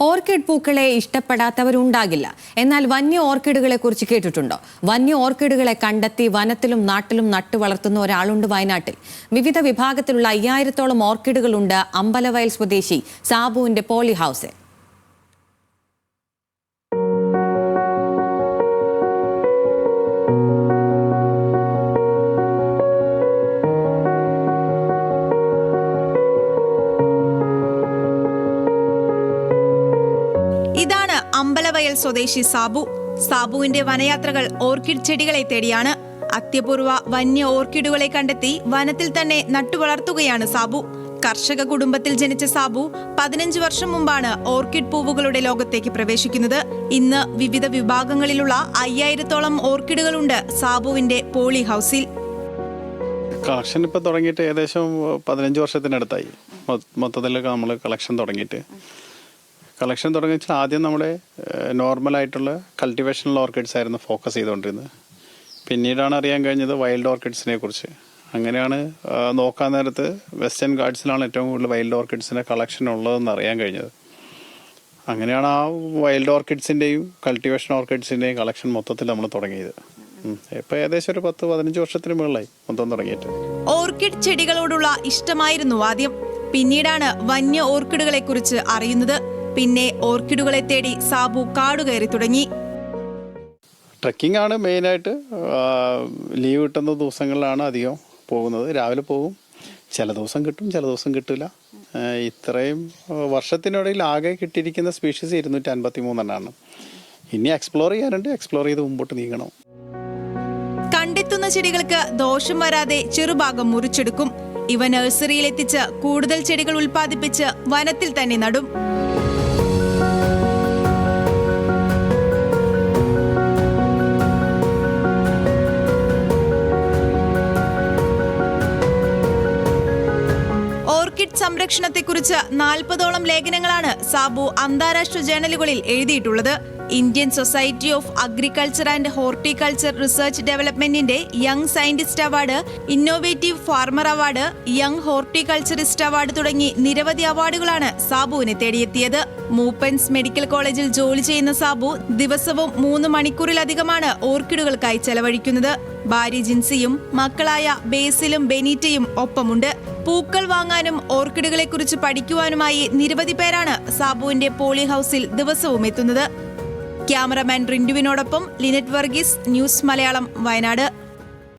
Orchid പൂക്കളെ ഇഷ്ടപ്പെടാത്തവരുണ്ടാകില്ല. എന്നാൽ വന്യ ഓർക്കിഡുകളെ കുറിച്ച് കേട്ടിട്ടുണ്ടോ? വന്യ ഓർക്കിഡുകളെ കണ്ടെത്തി വനത്തിലും നാട്ടിലും നട്ടു വളർത്തുന്ന ഒരാളുണ്ട് വയനാട്ടിൽ. വിവിധ വിഭാഗത്തിലുള്ള അയ്യായിരത്തോളം ഓർക്കിഡുകളുണ്ട് അമ്പലവയൽ സ്വദേശി സാബുവിന്റെ പോളി ഹൗസിൽ. അമ്പലവയൽ സ്വദേശി സാബു. സാബുവിന്റെ വനയാത്രകൾ ഓർക്കിഡ് ചെടികളെ തേടിയാണ്. അത്യപൂർവ വന്യ ഓർക്കിഡുകളെ കണ്ടെത്തി വനത്തിൽ തന്നെ നട്ടുവളർത്തുകയാണ് സാബു. കർഷക കുടുംബത്തിൽ ജനിച്ച സാബു പതിനഞ്ച് വർഷം മുമ്പാണ് ഓർക്കിഡ് പൂവുകളുടെ ലോകത്തേക്ക് പ്രവേശിക്കുന്നത്. ഇന്ന് വിവിധ വിഭാഗങ്ങളിലുള്ള അയ്യായിരത്തോളം ഓർക്കിഡുകളുണ്ട് സാബുവിന്റെ പോളി ഹൗസിൽ. കളക്ഷൻ ഇപ്പോൾ തുടങ്ങിയിട്ട് ഏകദേശം പതിനഞ്ച് വർഷത്തിനടുത്തായി. മൊത്തത്തിൽ നമ്മൾ കളക്ഷൻ തുടങ്ങിയിട്ട്. കളക്ഷൻ തുടങ്ങി വെച്ചാൽ ആദ്യം നമ്മുടെ നോർമലായിട്ടുള്ള കൾട്ടിവേഷണൽ ഓർക്കിഡ്സ് ആയിരുന്നു ഫോക്കസ് ചെയ്തുകൊണ്ടിരുന്നത്. പിന്നീടാണ് അറിയാൻ കഴിഞ്ഞത് വൈൽഡ് ഓർക്കിഡ്സിനെ കുറിച്ച്. അങ്ങനെയാണ് നോക്കാൻ നേരത്ത് വെസ്റ്റേൺ ഗാർഡ്സിലാണ് ഏറ്റവും കൂടുതൽ വൈൽഡ് ഓർക്കിഡ്സിന്റെ കളക്ഷൻ ഉള്ളതെന്ന് അറിയാൻ കഴിഞ്ഞത്. അങ്ങനെയാണ് ആ വൈൽഡ് ഓർക്കിഡ്സിന്റെയും കൾട്ടിവേഷൻ ഓർക്കിഡ്സിന്റെയും കളക്ഷൻ മൊത്തത്തിൽ നമ്മൾ തുടങ്ങിയത്. ഇപ്പൊ ഏകദേശം ഒരു പത്ത് പതിനഞ്ച് വർഷത്തിന് മുകളിലായി. മൊത്തം തുടങ്ങിയിട്ട്. ഓർക്കിഡ് ചെടികളോടുള്ള ഇഷ്ടമായിരുന്നു ആദ്യം. പിന്നീടാണ് വന്യ ഓർക്കിഡുകളെ കുറിച്ച് അറിയുന്നത്. പിന്നെ ഓർക്കിഡുകളെ തേടി സാബു കാടുകയറി തുടങ്ങി. ട്രക്കിംഗ് ആണ് മെയിനായിട്ട് ലീവ് കിട്ടുന്ന ദിവസങ്ങളിലാണ് അധികം പോകുന്നത്. രാവിലെ പോകും. ചില ദിവസം കിട്ടും ചില ദിവസം കിട്ടില്ല ഇത്രയും വർഷത്തിനിടയിൽ ആകെ കിട്ടിയിരിക്കുന്ന സ്പീഷീസ് ഇരുന്നൂറ്റി അൻപത്തി മൂന്നെണ്ണമാണ് ഇനി എക്സ്പ്ലോർ ചെയ്യാനുണ്ട്. എക്സ്പ്ലോർ ചെയ്ത് മുമ്പോട്ട് നീങ്ങണം. കണ്ടെത്തുന്ന ചെടികൾക്ക് ദോഷം വരാതെ ചെറുഭാഗം മുറിച്ചെടുക്കും. ഇവ നഴ്സറിയിൽ എത്തിച്ച് കൂടുതൽ ചെടികൾ ഉൽപ്പാദിപ്പിച്ച് വനത്തിൽ തന്നെ നടും. ഓർക്കിഡ് സംരക്ഷണത്തെക്കുറിച്ച് നാൽപ്പതോളം ലേഖനങ്ങളാണ് സാബു അന്താരാഷ്ട്ര ജേണലുകളിൽ എഴുതിയിട്ടുള്ളത്. Indian society of agriculture and horticulture research ഡെവലപ്മെന്റിന്റെ young scientist award innovative farmer award young horticulturist award തുടങ്ങി നിരവധി അവാർഡുകളാണ് സാബുവിനെ തേടിയെത്തിയത്. മൂപ്പൻസ് മെഡിക്കൽ കോളേജിൽ ജോലി ചെയ്യുന്ന സാബു ദിവസവും മൂന്ന് മണിക്കൂറിലധികമാണ് ഓർക്കിഡുകൾക്കായി ചെലവഴിക്കുന്നത്. ഭാര്യ ജിൻസിയും മക്കളായ ബേസിലും ബെനീറ്റയും ഒപ്പമുണ്ട്. പൂക്കൾ വാങ്ങാനും ഓർക്കിഡുകളെ കുറിച്ച് പഠിക്കുവാനുമായി നിരവധി പേരാണ് സാബുവിന്റെ പോളി ഹൗസിൽ ദിവസവും എത്തുന്നത്. ക്യാമറമാൻ റിൻഡുവിനോടൊപ്പം ലിനറ്റ് വർഗീസ് ന്യൂസ് മലയാളം വയനാട്.